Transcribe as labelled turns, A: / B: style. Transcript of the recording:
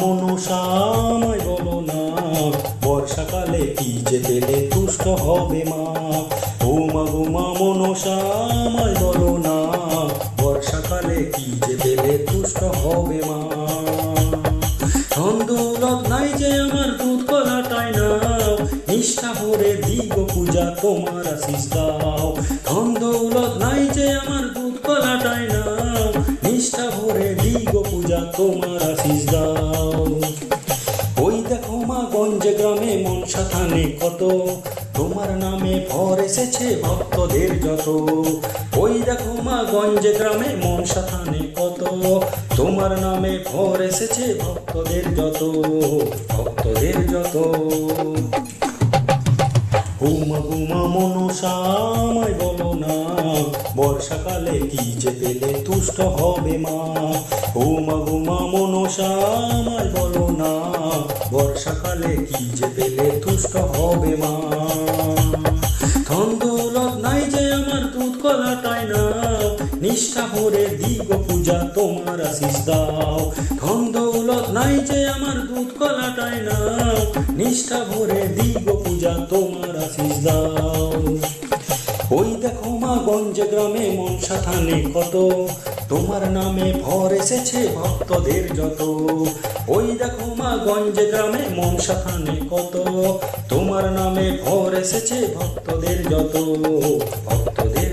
A: মনসামায় বলো না, বর্ষাকালে কি যে তুষ্ট হবে মা? ও মা গো মা বলো না, বর্ষাকালে কি যে তুষ্ট হবে মা? নাই যে আমার দুধ কলাটাই নাও নিষ্ঠা ভরে দিগ পূজা তোমার আশিস দাও। ধন্দৌলত নাই যে আমার নিষ্ঠা ভরে দিগ পূজা তোমার আশিস দাও। ওই দেখো মা গঞ্জে গ্রামে মনসা থানে কত, তোমার নামে ভর এসেছে ভক্তদের যত। ওই দেখো মা গঞ্জে গ্রামে মনসা থানে কত, তোমার নামে ভর এসেছে ভক্তদের যত ভক্তদের যত। হুমা মনসামায় বলো না, বর্ষাকালে কি যে পেলে তুষ্ট হবে মা? হুমা হুমা মনসামায় বলো না, বর্ষাকালে কি যে পেলে তুষ্ট হবে মা? নাই যে আমার দুধ কলাটাই নাও নিষ্ঠা ভরে দিগ পূজা তোমার আশিস দাও। ধন্দৌলত নাই যে আমার দুধ কলাটাই নাও নিষ্ঠা ভরে দিগ পূজা তোমার আশিস দাও। ওই দেখো মা গঞ্জ গ্রামে মনসা থানে কত। তোমার নামে ভর এসেছে ভক্তদের যত। ওই দেখো মা গঞ্জ গ্রামে মনসা থানে কত। তোমার নামে ভর এসেছে ভক্তদের যত। ভক্তদের